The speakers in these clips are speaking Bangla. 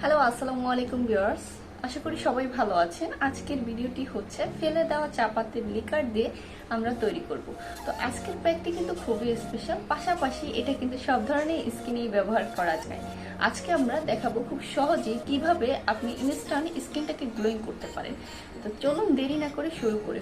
হ্যালো আসসালামু আলাইকুম ভিউয়ার্স আশা করি সবাই ভালো আছেন। আজকের ভিডিওটি হচ্ছে ফেলে দেওয়া চা পাতির লিকার দিয়ে আমরা তৈরি করব। তো আজকের প্যাকটি কিন্তু খুবই স্পেশাল পাশাপাশি এটা কিন্তু সব ধরনের স্কিনেই ব্যবহার করা যায়। আজকে আমরা দেখাবো খুব সহজেই কীভাবে আপনি ইনস্ট্যান্ট স্কিনটাকে গ্লোয়িং করতে পারেন। তো চলুন দেরি না করে শুরু করে।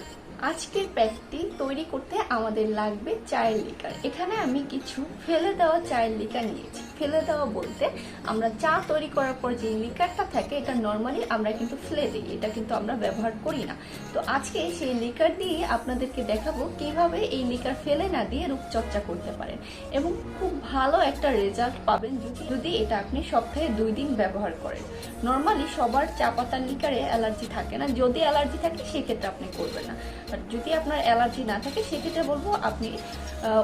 আজকের প্যাকটি তৈরি করতে আমাদের লাগবে চায়ের লিকার। এখানে আমি কিছু ফেলে দেওয়া চায়ের লিকার নিয়েছি। ফেলে দেওয়া বলতে আমরা চা তৈরি করার পর যে লিকারটা থাকে, এটা নর্মালি আমরা কিন্তু ফেলে দিই, এটা কিন্তু আমরা ব্যবহার করি না। তো আজকে সেই লিকার দিয়ে আপনাদেরকে দেখাবো কীভাবে এই লিকার ফেলে না দিয়ে রূপচর্চা করতে পারেন। এবং খুব ভালো একটা রেজাল্ট পাবেন যদি এটা আপনি সপ্তাহে দুই দিন ব্যবহার করেন। নর্মালি সবার চা পাতার লিকারে অ্যালার্জি থাকে না। যদি অ্যালার্জি থাকে সেক্ষেত্রে আপনি করবেন না। বাট যদি আপনার অ্যালার্জি না থাকে, সেক্ষেত্রে বলব আপনি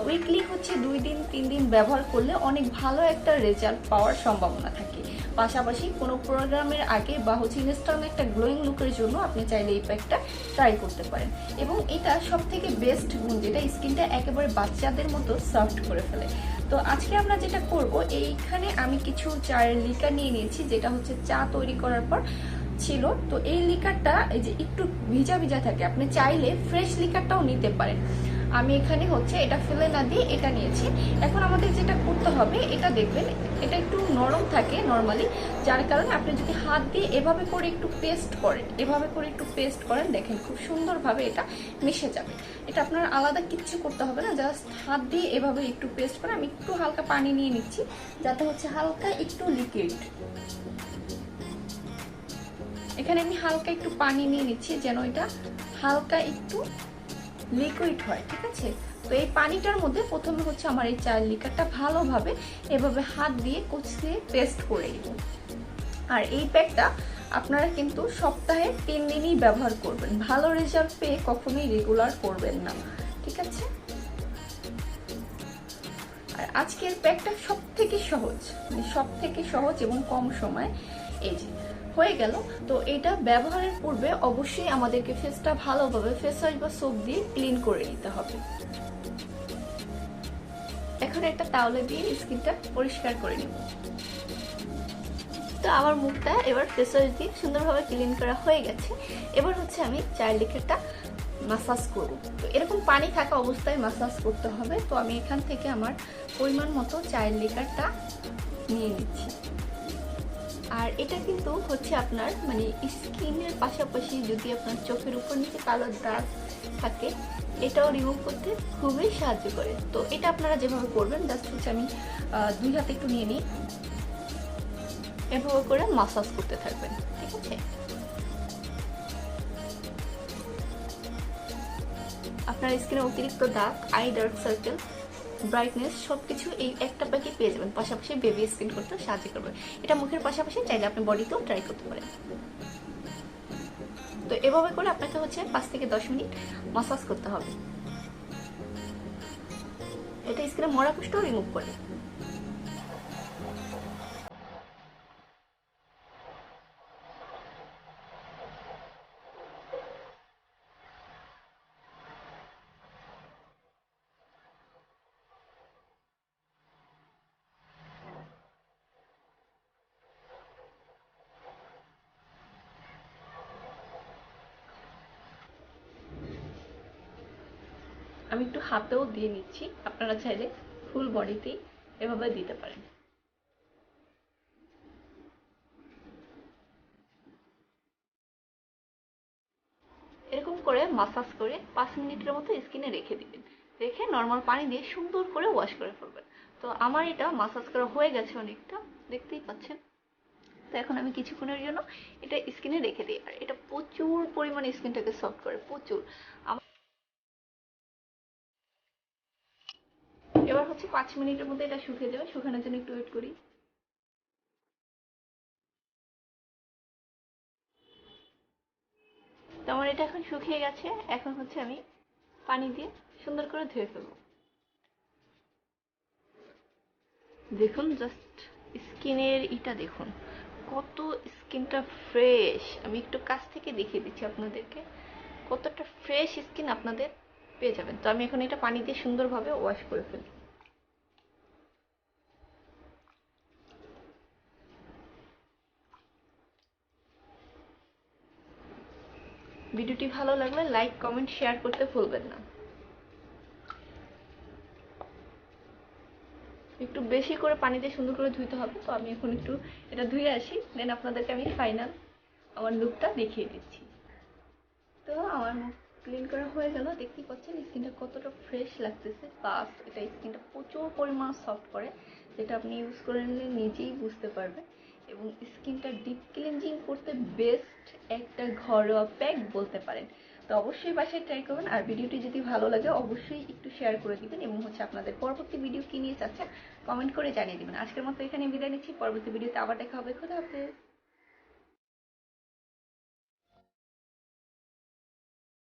উইকলি হচ্ছে দুই দিন, তিন দিন ব্যবহার করলে অনেক ভালো একটা রেজাল্ট পাওয়ার সম্ভাবনা থাকে। পাশাপাশি কোনো প্রোগ্রামের আগে বা হচ্ছে ইনস্ট্যান্ট একটা গ্লোয়িং লুকের জন্য আপনি চাইলে এই প্যাকটা ট্রাই করতে পারেন। এবং এটা সব থেকে বেস্ট গুণ, যেটা স্কিনটা একেবারে বাচ্চাদের মতো সফট করে ফেলে। তো আজকে আমরা যেটা করব, এইখানে আমি কিছু চায়ের লিকা নিয়ে নিয়েছি, যেটা হচ্ছে চা তৈরি করার পর ছিল, তো এই লিকারটা এই যে একটু ভিজা ভিজা থাকে, আপনি চাইলে ফ্রেশ লিকারটাও নিতে পারেন। আমি এখানে হচ্ছে এটা ফেলে না দিয়ে এটা নিয়েছি। এখন আমাদের যেটা করতে হবে, এটা দেখবেন, এটা একটু নরম থাকে নর্মালি যার কারণে আপনি যদি হাত দিয়ে এভাবে করে একটু পেস্ট করেন, এভাবে করে একটু পেস্ট করেন, দেখেন খুব সুন্দরভাবে এটা মিশে যাবে। এটা আপনার আলাদা কিচ্ছু করতে হবে না জাস্ট হাত দিয়ে এভাবে একটু পেস্ট করে আমি একটু হালকা পানি নিয়ে নিচ্ছি, যাতে হচ্ছে হালকা একটু লিকুইড এখানে আমি হালকা একটু পানি নিয়ে নিচ্ছি, যেন এটা হালকা একটু লিকুইড হয়, ঠিক আছে? তো এই পানিটার মধ্যে প্রথমে হচ্ছে আমার এই চায়ের লিকারটা ভালোভাবে এভাবে হাত দিয়ে কুচিয়ে পেস্ট করে নিব। আর এই প্যাকটা আপনারা কিন্তু সপ্তাহে তিন দিনই ব্যবহার করবেন। ভালো রেজাল্ট পেয়ে কখনোই রেগুলার করবেন না, ঠিক আছে? আর আজকের প্যাকটা সব থেকে সহজ মানে সব থেকে সহজ এবং কম সময়, এই যে হয়ে গেল। তো এটা ব্যবহারের পূর্বে অবশ্যই আমাদেরকে ফেসটা ভালোভাবে ফেস ওয়াশ বা সোপ দিয়ে ক্লিন করে নিতে হবে। এখন একটা তাওলে দিয়ে স্কিনটা পরিষ্কার করে নিব। তো আমার মুখটা এবার ফেস ওয়াশ দিয়ে সুন্দরভাবে ক্লিন করা হয়ে গেছে। এবার হচ্ছে আমি চায়ের লিকেটটা মাসাজ করব। তো এরকম পানি থাকা অবস্থায় মাসাজ করতে হবে। তো আমি এখান থেকে আমার পরিমাণ মতো চায়ের লিকারটা নিয়ে নিচ্ছি। আর এটা কিন্তু হচ্ছে আপনার মানে স্কিনের পাশাপাশি যদি আপনার চোখের উপর নিচে কালো দাগ থাকে, এটাও রিমুভ করতে খুবই সাহায্য করে। তো এটা আপনারা যেভাবে করবেন জাস্ট হচ্ছে আমি দুই হাতে একটু নিয়ে নিই। এভাবে করে মাসাজ করতে থাকবেন, ঠিক আছে? আপনার স্কিনে অতিরিক্ত দাগ আই ডার্ক সার্কেল ব্রাইটনেস সবকিছু এই একটা প্যাকে পেয়ে যাবেন। পাশাপাশি বেবি স্কিন করতে সাহায্য করবে। এটা মুখের পাশাপাশি চাইলে আপনি বডিতেও ট্রাই করতে পারেন। তো এভাবে করে আপনাকে হচ্ছে পাঁচ থেকে দশ মিনিট মাসাজ করতে হবে। এটা স্কিনে মরা কুষ্ঠ রিমুভ করে। আমি একটু হাতেও দিয়ে নিচ্ছি। আপনারা চাইলে ফুল বডিতেই এভাবে দিতে পারেন। এরকম করে মাসাজ করে পাঁচ মিনিটের মতো স্কিনে রেখে দিবেন। রেখে নর্মাল পানি দিয়ে সুন্দর করে ওয়াশ করে ফেলবেন। তো আমার এটা মাসাজ করা হয়ে গেছে অনেকটা, দেখতেই পাচ্ছেন। তো এখন আমি কিছুক্ষণের জন্য এটা স্কিনে রেখে দিই। আর এটা প্রচুর পরিমাণে স্কিনটাকে সফট করে, প্রচুর। আমার এবার হচ্ছে পাঁচ মিনিটের মধ্যে এটা শুকিয়ে যাবে, শুকানোর জন্য একটু ওয়েট করি। তো আমার এটা এখন শুকিয়ে গেছে, এখন হচ্ছে আমি পানি দিয়ে সুন্দর করে ধুয়ে ফেলব। দেখুন জাস্ট স্কিনের ইটা দেখুন, কত স্কিনটা ফ্রেশ আমি একটু কাছ থেকে দেখিয়ে দিচ্ছি আপনাদেরকে, কতটা ফ্রেশ স্কিন আপনাদের পেয়ে যাবেন। তো আমি এখন এটা পানি দিয়ে সুন্দরভাবে ওয়াশ করে ফেলি। ভিডিওটি ভালো লাগলে লাইক, কমেন্ট, শেয়ার করতে ভুলবেন না। একটু বেশি করে পানিতে সুন্দর করে ধুইতে হবে, তো আমি এখন একটু এটা ধুয়ে আসি। দেন আপনাদেরকে আমি ফাইনাল আমার লুকটা দেখিয়ে দিচ্ছি। তো আমার মুখ ক্লিন করা হয়ে গেল। দেখতেই পাচ্ছেন, স্কিনটা কতটা ফ্রেশ লাগতেছে। প্লাস এটা স্কিনটা প্রচুর পরিমাণ সফট করে, যেটা আপনি ইউজ করে নিলে নিজেই বুঝতে পারবেন। এবং স্কিনটা ডিপ ক্লিনজিং করতে বেস্ট একটা ঘরোয়া প্যাক বলতে পারেন। তো অবশ্যই বাসায় ট্রাই করবেন আর ভিডিওটি যদি ভালো লাগে, অবশ্যই একটু শেয়ার করে দিবেন এবং হচ্ছে আপনাদের পরবর্তী ভিডিও কি নিয়ে চাচ্ছেন কমেন্ট করে জানিয়ে দেবেন। আজকের মতো এখানে বিদায় নিচ্ছি। পরবর্তী ভিডিওতে আবার দেখা হবে। খুদা হাফেজ।